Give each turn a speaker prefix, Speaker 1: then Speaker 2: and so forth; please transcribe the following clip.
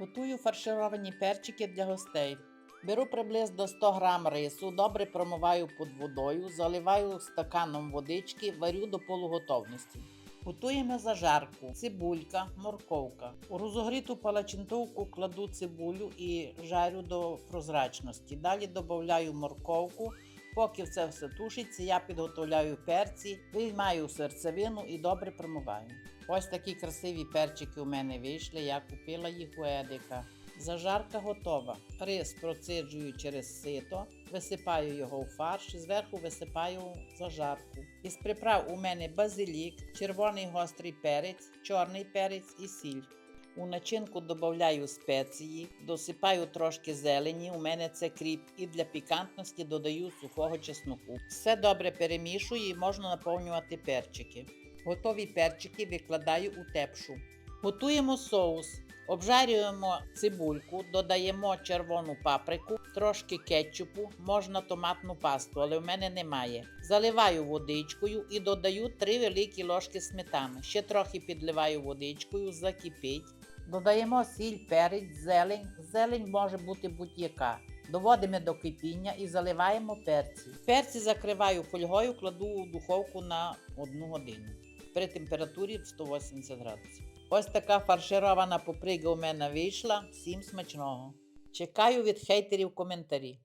Speaker 1: Готую фаршировані перчики для гостей. Беру приблизно 100 грам рису, добре промиваю під водою, заливаю стаканом водички, варю до полуготовності. Готуємо зажарку, цибулька, морковка. У розогріту палачинтовку кладу цибулю і жарю до прозрачності. Далі додаю морковку. Поки це все тушиться, я підготовляю перці, виймаю серцевину і добре промиваю. Ось такі красиві перчики у мене вийшли. Я купила їх у Едика. Зажарка готова. Рис проциджую через сито, висипаю його у фарш, зверху висипаю зажарку. Із приправ у мене базилік, червоний гострий перець, чорний перець і сіль. У начинку додаю спеції, досипаю трошки зелені, у мене це кріп, і для пікантності додаю сухого чесноку. Все добре перемішую і можна наповнювати перчики. Готові перчики викладаю у тепшу. Готуємо соус. Обжарюємо цибульку, додаємо червону паприку, трошки кетчупу, можна томатну пасту, але в мене немає. Заливаю водичкою і додаю 3 великі ложки сметани. Ще трохи підливаю водичкою, закипить. Додаємо сіль, перець, зелень. Зелень може бути будь-яка. Доводимо до кипіння і заливаємо перці. Перці закриваю фольгою, кладу у духовку на 1 годину при температурі в 180 градусів. Ось така фарширована поприга у мене вийшла. Всім смачного. Чекаю від хейтерів коментарі.